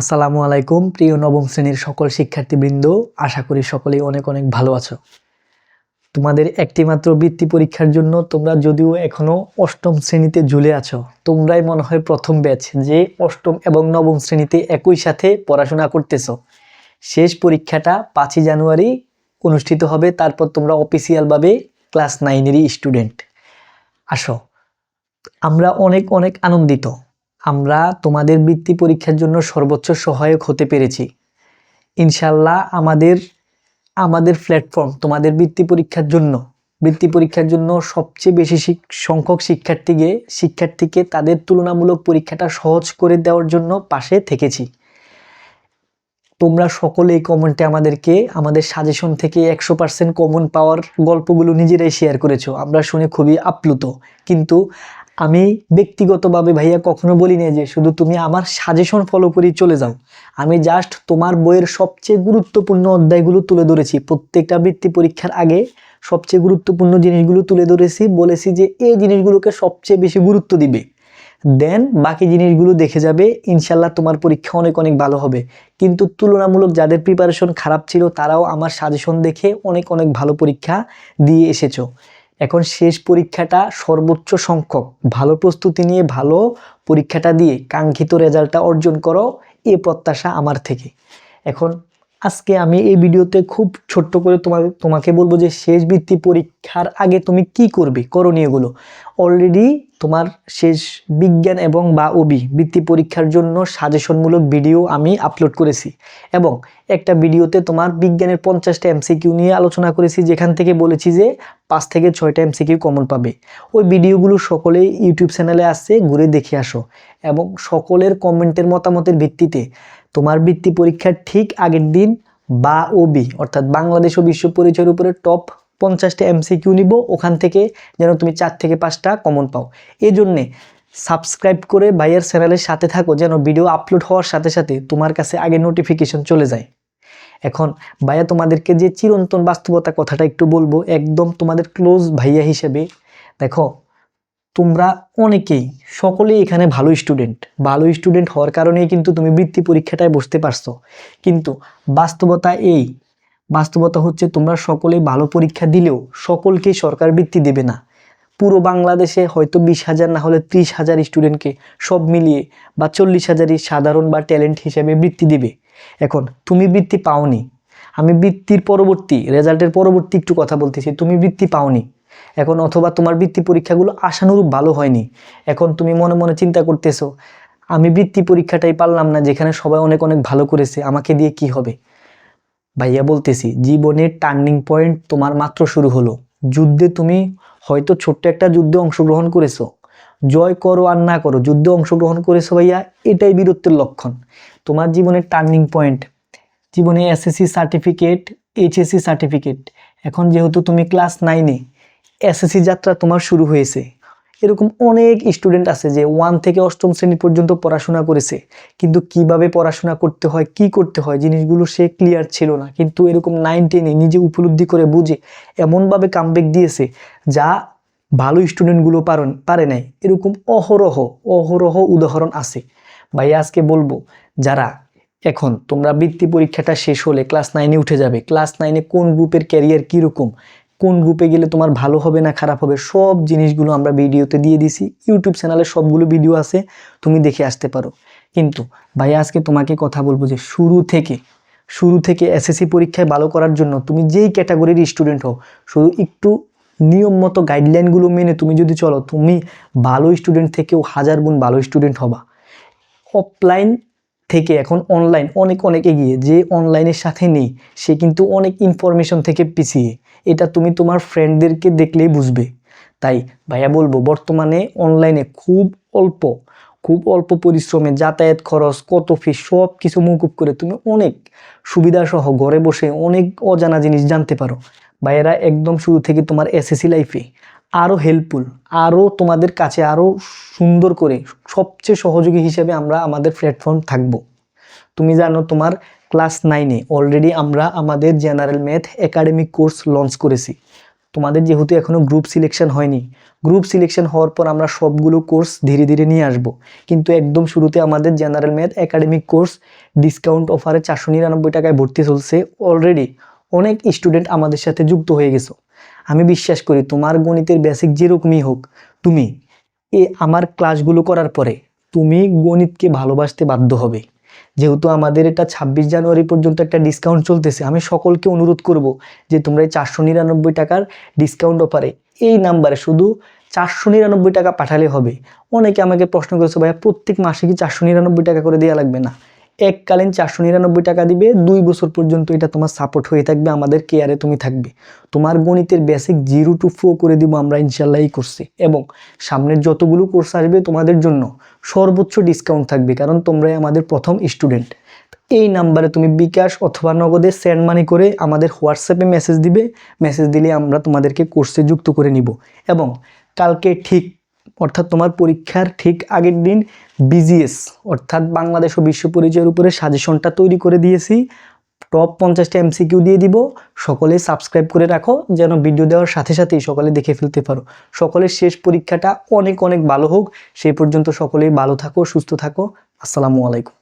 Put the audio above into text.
আসসালামু আলাইকুম, প্রিয় নবম শ্রেণির সকল শিক্ষার্থীবৃন্দ। আশা করি সকলেই অনেক অনেক ভালো আছো। তোমাদের একটিমাত্র বৃত্তি পরীক্ষার জন্য তোমরা যদিও এখনও অষ্টম শ্রেণীতে ঝুলে আছো, তোমরাই মনে হয় প্রথম ব্যাচ যে অষ্টম এবং নবম শ্রেণীতে একই সাথে পড়াশোনা করতেছো। শেষ পরীক্ষাটা পাঁচই জানুয়ারি অনুষ্ঠিত হবে, তারপর তোমরা অফিসিয়ালভাবে ক্লাস নাইনেরই স্টুডেন্ট আসো, আমরা অনেক অনেক আনন্দিত। আমরা তোমাদের বৃত্তি পরীক্ষার জন্য সর্বোচ্চ সহায়ক হতে পেরেছি। ইনশাল্লাহ আমাদের আমাদের প্ল্যাটফর্ম তোমাদের বৃত্তি পরীক্ষার জন্য, বৃত্তি পরীক্ষার জন্য সবচেয়ে বেশি সংখ্যক শিক্ষার্থীকে শিক্ষার্থীকে তাদের তুলনামূলক পরীক্ষাটা সহজ করে দেওয়ার জন্য পাশে থেকেছি। তোমরা সকলে এই কমেন্টে আমাদেরকে, আমাদের সাজেশন থেকে একশো পার্সেন্ট কমন পাওয়ার গল্পগুলো নিজেরাই শেয়ার করেছ। আমরা শুনে খুবই আপ্লুত। কিন্তু আমি ব্যক্তিগতভাবে ভাইয়া কখনো বলি না যে শুধু তুমি আমার সাজেশন ফলো করেই চলে যাও। আমি জাস্ট তোমার বইয়ের সবচেয়ে গুরুত্বপূর্ণ অধ্যায়গুলো তুলে ধরেছি। প্রত্যেকটা বৃত্তি পরীক্ষার আগে সবচেয়ে গুরুত্বপূর্ণ জিনিসগুলো তুলে ধরেছি, বলেছি যে এই জিনিসগুলোকে সবচেয়ে বেশি গুরুত্ব দিবে। দেন বাকি জিনিসগুলো দেখে যাবে ইনশাল্লাহ তোমার পরীক্ষা অনেক অনেক ভালো হবে। কিন্তু তুলনামূলক যাদের প্রিপারেশন খারাপ ছিল, তারাও আমার সাজেশন দেখে অনেক অনেক ভালো পরীক্ষা দিয়ে এসেছ। এখন শেষ পরীক্ষাটা সর্বোচ্চ সংখ্যক। ভালো প্রস্তুতি নিয়ে ভালো পরীক্ষাটা দিয়ে কাঙ্ক্ষিত রেজাল্টটা অর্জন করো, এ প্রত্যাশা আমার থেকে। এখন আজকে আমি এই ভিডিওতে খুব ছোট্ট করে তোমাকে তোমাকে বলব যে শেষ বৃত্তি পরীক্ষার আগে তুমি কি করবে, করণীয়গুলো। অলরেডি তোমার শেষ বিজ্ঞান এবং বা ওবি বৃত্তি পরীক্ষার জন্য সাজেশনমূলক ভিডিও আমি আপলোড করেছি এবং একটা ভিডিওতে তোমার বিজ্ঞানের পঞ্চাশটা এমসিকিউ নিয়ে আলোচনা করেছি, যেখান থেকে বলেছি যে পাঁচ থেকে ছয়টা এমসিকিউ কমন পাবে। ওই ভিডিওগুলো সকলেই ইউটিউব চ্যানেলে আসছে, ঘুরে দেখে আসো এবং সকলের কমেন্টের মতামতের ভিত্তিতে তোমার বৃত্তি পরীক্ষার ঠিক আগের দিন বা ওবি অর্থাৎ বাংলাদেশ ও বিশ্ব পরিচয়ের উপরে টপ পঞ্চাশটা এমসিকিউ নিব, ওখান থেকে যেন তুমি চার থেকে পাঁচটা কমন পাও। এই জন্যে সাবস্ক্রাইব করে ভাইয়ের চ্যানেলের সাথে থাকো, যেন ভিডিও আপলোড হওয়ার সাথে সাথে তোমার কাছে আগে নোটিফিকেশন চলে যায়। এখন ভাইয়া তোমাদেরকে যে চিরন্তন বাস্তবতা কথাটা একটু বলব, একদম তোমাদের ক্লোজ ভাইয়া হিসেবে। দেখো, তোমরা অনেকেই, সকলেই এখানে ভালো স্টুডেন্ট ভালো স্টুডেন্ট হওয়ার কারণেই কিন্তু তুমি বৃত্তি পরীক্ষাটায় বসতে পারছ। কিন্তু বাস্তবতা এই বাস্তবতা হচ্ছে তোমরা সকলেই ভালো পরীক্ষা দিলেও সকলকেই সরকার বৃত্তি দেবে না। পুরো বাংলাদেশে হয়তো বিশ হাজার না হলে ত্রিশ হাজার স্টুডেন্টকে সব মিলিয়ে বা চল্লিশ হাজারই সাধারণ বা ট্যালেন্ট হিসেবে বৃত্তি দিবে। এখন তুমি বৃত্তি পাওনি। আমি বৃত্তির পরবর্তী, রেজাল্টের পরবর্তী একটু কথা বলতেছি। তুমি বৃত্তি পাওনি। এখন অথবা তোমার বৃত্তি পরীক্ষাগুলো আশানুরূপ ভালো হয়নি। এখন তুমি মনে মনে চিন্তা করতেছো, আমি বৃত্তি পরীক্ষাটাই পারলাম না যেখানে সবাই অনেক অনেক ভালো করেছে, আমাকে দিয়ে কি হবে? ভাইয়া বলতেছি, জীবনের টার্নিং পয়েন্ট তোমার মাত্র শুরু হলো। যুদ্ধে তুমি হয়তো ছোট্ট একটা যুদ্ধে অংশগ্রহণ করেছ। জয় করো আর না করো, যুদ্ধে অংশগ্রহণ করেছ ভাইয়া, এটাই বীরত্বের লক্ষণ। তোমার জীবনের টার্নিং পয়েন্ট জীবনে এসএসসি সার্টিফিকেট এইচএসসি সার্টিফিকেট এখন যেহেতু তুমি ক্লাস নাইনে এসএসসি যাত্রা তোমার শুরু হয়েছে। এরকম অনেক স্টুডেন্ট আছে যে ওয়ান থেকে অষ্টম শ্রেণি পর্যন্ত পড়াশোনা করেছে। কিন্তু কীভাবে পড়াশোনা করতে হয়, কি করতে হয়, জিনিসগুলো সে ক্লিয়ার ছিল না। কিন্তু এরকম নাইন টেনে নিজে উপলব্ধি করে বুঝে এমনভাবে কামব্যাক দিয়েছে যা ভালো স্টুডেন্টগুলো পারেন, পারে নাই। এরকম অহরহ অহরহ উদাহরণ আছে। ভাই আজকে বলব, যারা এখন তোমরা বৃত্তি পরীক্ষাটা শেষ হলে ক্লাস নাইনে উঠে যাবে ক্লাস নাইনে কোন গ্রুপের ক্যারিয়ার কীরকম? কোন গ্রুপে গেলে তোমার ভালো হবে না খারাপ হবে, সব জিনিসগুলো আমরা ভিডিওতে দিয়ে দিছি। ইউটিউব চ্যানেলে সবগুলো ভিডিও আছে, তুমি দেখে আসতে পারো। কিন্তু ভাই, আজকে তোমাকে কথা বলব যে শুরু থেকে শুরু থেকে এসএসসি পরীক্ষায় ভালো করার জন্য তুমি যেই ক্যাটাগরির স্টুডেন্ট হও, শুধু একটু নিয়ম মতো গাইডলাইনগুলো মেনে তুমি যদি চলো, তুমি ভালো স্টুডেন্ট থেকেও হাজার গুণ ভালো স্টুডেন্ট হবা। অফলাইন থেকে এখন অনলাইন অনেক অনেক এগিয়ে, যে অনলাইনের সাথে নেই, সে কিন্তু অনেক ইনফরমেশন থেকে পিছিয়ে। এটা তুমি তোমার ফ্রেন্ডদেরকে দেখলেই বুঝবে। তাই ভাইয়া বলব, বর্তমানে অনলাইনে খুব অল্প খুব অল্প পরিশ্রমে যাতায়াত খরচ, কত ফি সব কিছু মৌকুব করে তুমি অনেক সুবিধাসহ ঘরে বসে অনেক অজানা জিনিস জানতে পারো। ভাইয়েরা, একদম শুরু থেকে তোমার এসএসসি লাইফে আরও হেল্পফুল আরও তোমাদের কাছে আরও সুন্দর করে সবচেয়ে সহযোগী হিসেবে আমরা আমাদের প্ল্যাটফর্ম থাকব। তুমি জানো তোমার ক্লাস নাইনে অলরেডি আমরা আমাদের general math academic course launch করেছি। তোমাদের যেহেতু এখনও গ্রুপ সিলেকশন হয়নি গ্রুপ সিলেকশন হওয়ার পর আমরা সবগুলো কোর্স ধীরে ধীরে নিয়ে আসব। কিন্তু একদম শুরুতে আমাদের general math academic course discount অফারে চারশো নিরানব্বই টাকায় ভর্তি চলছে অলরেডি অনেক স্টুডেন্ট আমাদের সাথে যুক্ত হয়ে গেছো। আমি বিশ্বাস করি তোমার গণিতের বেসিক যেরকমই হোক, তুমি এ আমার ক্লাসগুলো করার পরে তুমি গণিতকে ভালোবাসতে বাধ্য হবে। যেহেতু আমাদের এটা ছাব্বিশ জানুয়ারি পর্যন্ত একটা ডিসকাউন্ট চলতেছে, আমি সকলকে অনুরোধ করব যে তোমরা এই চারশো নিরানব্বই টাকার ডিসকাউন্ট অফারে এই নাম্বারে শুধু চারশো নিরানব্বই টাকা পাঠালে হবে। অনেকে আমাকে প্রশ্ন করেছে, ভাইয়া, প্রত্যেক মাসে কি চারশো নিরানব্বই টাকা করে দেওয়া লাগবে? না। এককালীন চারশো নিরানব্বই টাকা দিবে, দুই বছর পর্যন্ত এটা তোমার সাপোর্ট হয়ে থাকবে, আমাদের কেয়ারে তুমি থাকবে। তোমার গণিতের বেসিক জিরো টু ফো করে দিব আমরা ইনশাল্লাহ এই কোর্সে এবং সামনের যতগুলো কোর্স আসবে তোমাদের জন্য সর্বোচ্চ ডিসকাউন্ট থাকবে, কারণ তোমরাই আমাদের প্রথম স্টুডেন্ট এই নাম্বারে তুমি বিকাশ অথবা নগদে সেন্ড মানি করে আমাদের হোয়াটসঅ্যাপে মেসেজ দিবে মেসেজ দিলে আমরা তোমাদেরকে কোর্সে যুক্ত করে নিব। এবং কালকে ঠিক অর্থাৎ তোমার পরীক্ষার ঠিক আগের দিন বিজিএস অর্থাৎ বাংলাদেশ ও বিশ্ব পরিচয়ের উপরে সাজেশনটা তৈরি করে দিয়েছি। টপ পঞ্চাশটা এমসিকিউ দিয়ে দিব। সকলে সাবস্ক্রাইব করে রাখো যেন ভিডিও দেওয়ার সাথে সাথেই সকলে দেখে ফেলতে পারো। সকলের শেষ পরীক্ষাটা অনেক অনেক ভালো হোক। সেই পর্যন্ত সকলেই ভালো থাকো, সুস্থ থাকো। আসসালামু আলাইকুম।